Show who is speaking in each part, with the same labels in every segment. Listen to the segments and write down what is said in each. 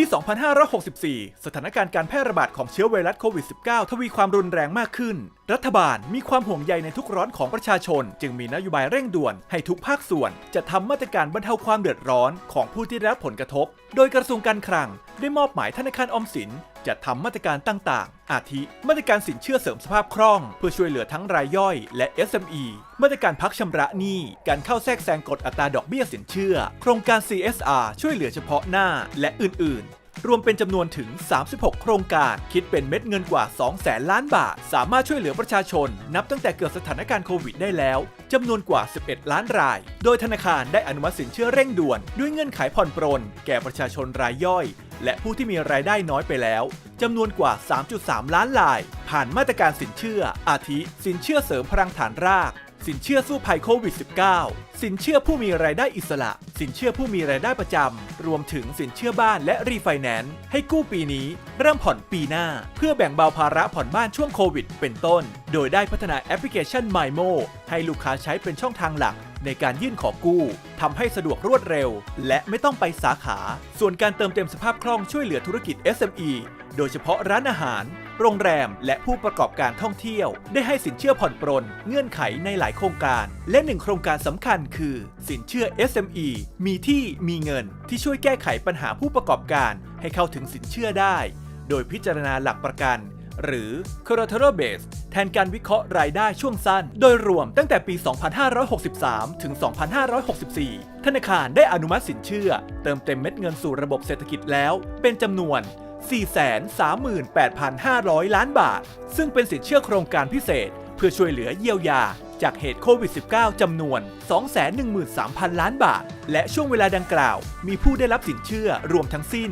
Speaker 1: ปี 2564 สถานการณ์การแพร่ระบาดของเชื้อไวรัสโควิด -19 ทวีความรุนแรงมากขึ้น รัฐบาลมีความห่วงใยในทุกร้อนของประชาชน จึงมีนโยบายเร่งด่วนให้ทุกภาคส่วนจะทำมาตรการบรรเทาความเดือดร้อนของผู้ที่ได้รับผลกระทบ โดยกระทรวงการคลังได้มอบหมายธนาคารออมสิน จะทำมาตรการต่างๆ อาทิ มาตรการสินเชื่อเสริมสภาพคล่อง เพื่อช่วยเหลือทั้งรายย่อยและ SME มาตรการพักชำระหนี้ การเข้าแทรกแซงกฎอัตราดอกเบี้ยสินเชื่อ โครงการ CSR ช่วยเหลือเฉพาะหน้าและอื่นๆรวมเป็นจำนวนถึง 36 โครงการ คิดเป็นเม็ดเงินกว่า 2 แสนล้านบาท สามารถช่วยเหลือประชาชน นับตั้งแต่เกิดสถานการณ์โควิดได้แล้ว จำนวนกว่า 11 ล้านราย โดยธนาคารได้อนุมัติสินเชื่อเร่งด่วน ด้วยเงื่อนไขผ่อนปรน แก่ประชาชนรายย่อย และผู้ที่มีรายได้น้อยไปแล้วจำนวนกว่า 3.3 ล้านราย ผ่านมาตรการสินเชื่อ อาทิ สินเชื่อเสริมพลังฐานราก สินเชื่อสู้ภัยโควิด -19 สินเชื่อผู้มีรายได้อิสระ สินเชื่อผู้มีรายได้ประจำ รวมถึงสินเชื่อบ้านและรีไฟแนนซ์ให้กู้ปีนี้ เริ่มผ่อนปีหน้า เพื่อแบ่งเบาภาระผ่อนบ้านช่วงโควิด เป็นต้น โดยได้พัฒนาแอปพลิเคชัน MyMo ให้ลูกค้าใช้เป็นช่องทางหลัก ในการยื่นขอกู้ทำให้สะดวกรวดเร็ว และไม่ต้องไปสาขา ส่วนการเติมเต็มสภาพคล่องช่วยเหลือธุรกิจ SME โดยเฉพาะร้านอาหาร โรงแรม และผู้ประกอบการท่องเที่ยว ได้ให้สินเชื่อผ่อนปรน เงื่อนไขในหลายโครงการ และหนึ่งโครงการสำคัญคือ สินเชื่อ SME มีที่มีเงิน ที่ช่วยแก้ไขปัญหาผู้ประกอบการ ให้เข้าถึงสินเชื่อได้ โดยพิจารณาหลักประกัน หรือ collateral base แทนการวิเคราะห์รายได้ช่วงสั้น โดยรวมตั้งแต่ปี 2563 ถึง 2564 ธนาคารได้อนุมัติสินเชื่อ เติมเต็มเม็ดเงินสู่ระบบเศรษฐกิจแล้ว เป็นจำนวน 438,500 ล้านบาท ซึ่งเป็นสินเชื่อโครงการพิเศษ เพื่อช่วยเหลือเยียวยาจากเหตุโควิด -19 จำนวน 213,000 ล้านบาท และช่วงเวลาดังกล่าว มีผู้ได้รับสินเชื่อรวมทั้งสิ้น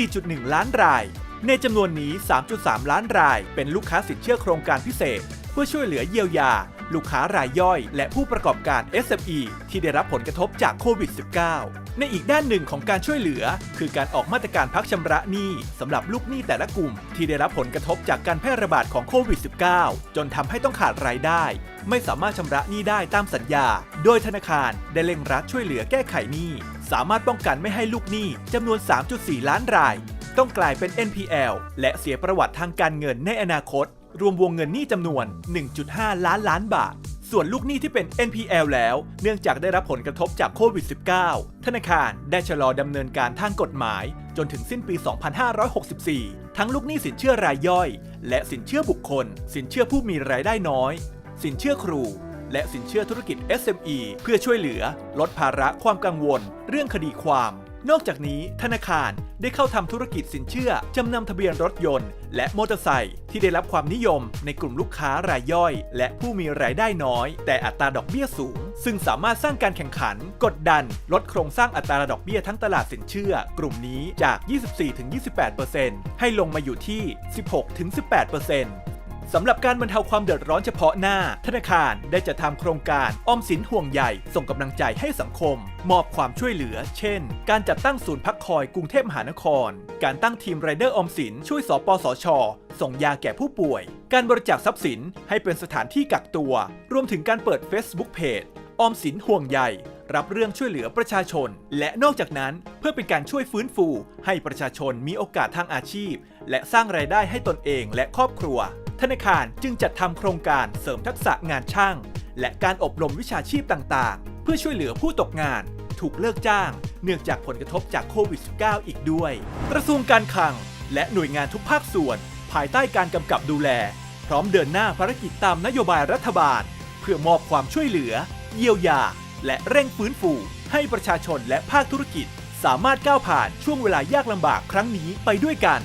Speaker 1: 4.1 ล้านราย ในจำนวนนี้ 3.3 ล้านราย เป็นลูกค้าสินเชื่อโครงการพิเศษ เพื่อช่วยเหลือเยียวยา ลูกค้ารายย่อย และผู้ประกอบการ SME ที่ได้รับผลกระทบจากโควิด -19 ในอีกด้านหนึ่งของการช่วยเหลือ คือการออกมาตรการพักชำระหนี้สำหรับลูกหนี้แต่ละกลุ่ม ที่ได้รับผลกระทบจากการแพร่ระบาดของโควิด -19 จนทำให้ต้องขาดรายได้ ไม่สามารถชำระหนี้ได้ตามสัญญา โดยธนาคารได้เร่งรัดช่วยเหลือแก้ไขหนี้สามารถป้องกันไม่ให้ลูกหนี้จำนวน 3.4 ล้านราย ต้องกลายเป็น NPL และเสียประวัติทางการเงินในอนาคต รวมวงเงินหนี้จำนวน 1.5 ล้านล้านบาท ส่วนลูกหนี้ที่เป็น NPL แล้ว เนื่องจากได้รับผลกระทบจากโควิด -19 ธนาคารได้ชะลอดำเนินการทางกฎหมาย จนถึงสิ้นปี 2564 ทั้งลูกหนี้สินเชื่อรายย่อย และสินเชื่อบุคคล สินเชื่อผู้มีรายได้น้อย สินเชื่อครูและสินเชื่อธุรกิจ SME เพื่อช่วยเหลือ ลดภาระความกังวล เรื่องคดีความ นอกจากนี้ธนาคารได้เข้าทำธุรกิจสินเชื่อ จำนำทะเบียนรถยนต์ และมอเตอร์ไซค์ที่ได้รับความนิยมในกลุ่มลูกค้ารายย่อย และผู้มีรายได้น้อย แต่อัตราดอกเบี้ยสูง ซึ่งสามารถสร้างการแข่งขัน กดดัน ลดโครงสร้างอัตราดอกเบี้ยทั้งตลาดสินเชื่อ กลุ่มนี้จาก 24-28%ให้ลงมาอยู่ที่ 16-18% สำหรับการบรรเทาความเดือดร้อนเฉพาะหน้า ธนาคารได้จะทำโครงการออมสินห่วงใหญ่ ส่งกำลังใจให้สังคม มอบความช่วยเหลือ เช่น การจัดตั้งศูนย์พักคอยกรุงเทพมหานคร การตั้งทีมไรเดอร์ออมสินช่วยสปสช ส่งยาแก่ผู้ป่วย การบริจาคทรัพย์สินให้เป็นสถานที่กักตัว รวมถึงการเปิด Facebook Page ออมสินห่วงใยรับเรื่องช่วยเหลือประชาชน และนอกจากนั้นเพื่อเป็นการช่วยฟื้นฟู ให้ประชาชนมีโอกาสทางอาชีพ และสร้างรายได้ให้ตนเองและครอบครัว ธนาคารจึงจัดทำโครงการเสริมทักษะงานช่าง และการอบรมวิชาชีพต่างๆ เพื่อช่วยเหลือผู้ตกงาน ถูกเลิกจ้าง เนื่องจากผลกระทบจากโควิด -19 อีกด้วย กระทรวงการคลัง และหน่วยงานทุกภาคส่วน ภายใต้การกำกับดูแล พร้อมเดินหน้าภารกิจตามนโยบายรัฐบาล เพื่อมอบความช่วยเหลือ เยียวยา และเร่งฟื้นฟูให้ประชาชนและภาคธุรกิจ สามารถก้าวผ่านช่วงเวลายากลำบากครั้งนี้ไปด้วยกัน